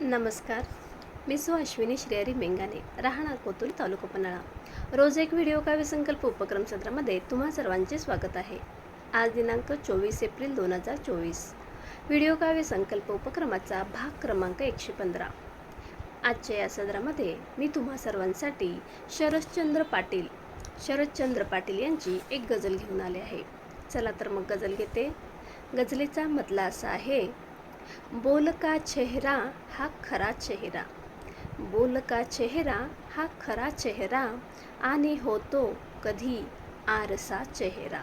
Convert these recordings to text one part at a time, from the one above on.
नमस्कार. मी सु अश्विनी श्रेयरी मेंगाने राहणार कोतुल तालुका पन्हाळा. रोज एक व्हिडिओ काव्य संकल्प उपक्रम सत्रामध्ये तुम्हा सर्वांचे स्वागत आहे. आज दिनांक चोवीस एप्रिल दोन हजार चोवीस. व्हिडिओ काव्य संकल्प उपक्रमाचा भाग क्रमांक एकशे पंधरा. आजच्या या सदरामध्ये मी तुम्हा सर्वांसाठी शरदचंद्र पाटील शरदचंद्र पाटील यांची एक गजल घेऊन आले आहे. चला तर मग गजल घेते. गझलेचा मतला असा आहे बोल का चेहरा हा खरा चेहरा. बोल का चेहरा हा खरा चेहरा. आणि होतो कधी आरसा चेहरा.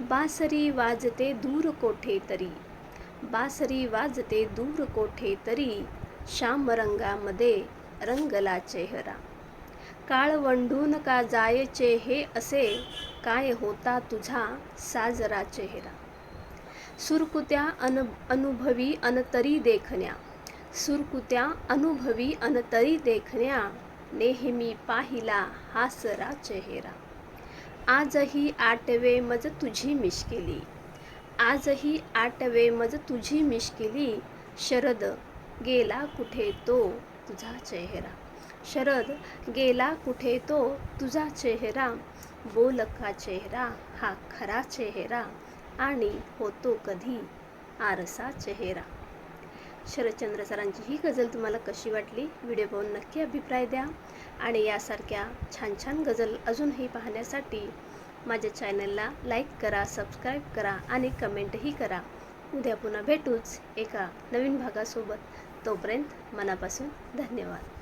बासरी वाजते दूर कोठे तरी. बासरी वाजते दूर कोठे तरी. श्याम रंगामध्ये रंगला चेहरा. काळवंडून का जायचे हे असे. काय होता तुझा साजरा चेहरा. सुरकुत्या अन अनुभवी अनतरी देखण्या. सुरकुत्या अनुभवी अनतरी देखण्या नेहमी पाहिला हासरा चेहरा. आजही आठवे मज तुझी मिश्किली. आजही आठवे मज तुझी मिश्किली. शरद गेला कुठे तो तुझा चेहरा. शरद गेला कुठे तो तुझा चेहरा. बोलका चेहरा हा खरा चेहरा. आणि होतो कधी? आरसा चेहरा. शरदचंद्र सरांची ही गझल तुम्हाला कशी वाटली? व्हिडिओ पाहून नक्की अभिप्राय द्या. आणि यासारख्या छान छान गझल अजूनही पाहण्यासाठी माझ्या चॅनलला लाईक करा सबस्क्राईब करा आणि कमेंटही करा. उद्या पुन्हा भेटूच एका नवीन भागासोबत. तोपर्यंत मनापासून धन्यवाद.